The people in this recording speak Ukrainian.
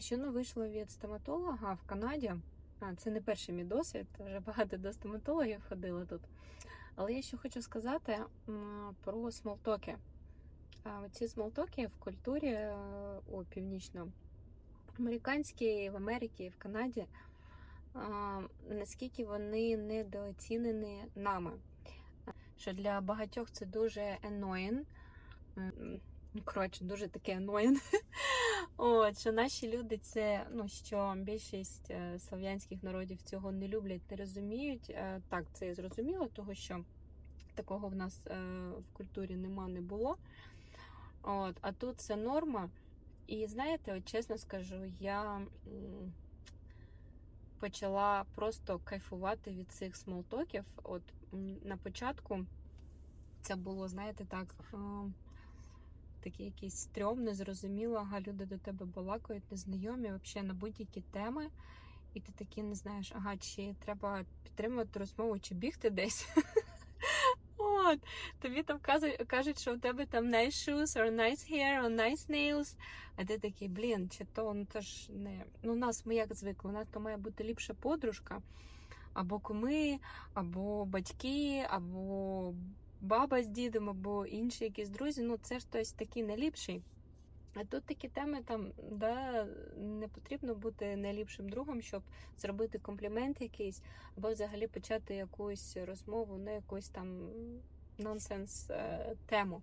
Щойно вийшло від стоматолога в Канаді. А, це не перший мій досвід, вже багато до стоматологів ходила тут. Але я ще хочу сказати про смолтоки. Ці смолтоки в культурі е, о, північноамериканській, в Америці, в Канаді. Наскільки вони недооцінені нами. Що для багатьох це дуже annoying. Ну, Коротше, дуже таке annoying. От, що наші люди це, ну що більшість е, слов'янських народів цього не люблять, не розуміють. Е, Так, це зрозуміло, того що такого в нас е, в культурі нема, не було. От, а тут це норма. І знаєте, от чесно скажу, я почала просто кайфувати від цих смолтоків. От на початку це було, знаєте, так. Такий якийсь стрьом, незрозуміло, ага, люди до тебе балакають, незнайомі, взагалі на будь-які теми. І ти такий не знаєш, ага, чи треба підтримувати розмову, чи бігти десь. От, тобі там кажуть, що у тебе там nice shoes, or nice hair, or nice nails. А ти такий, блін, чи то, ну то ж не. Ну, у нас ми як звикли, у нас то має бути ліпша подружка, або куми, або батьки, або баба з дідом, або інші якісь друзі. Ну, це ж хтось такий найліпший. А тут такі теми там, да, не потрібно бути найліпшим другом, щоб зробити комплімент якийсь, або взагалі почати якусь розмову на якусь там нонсенс е, тему.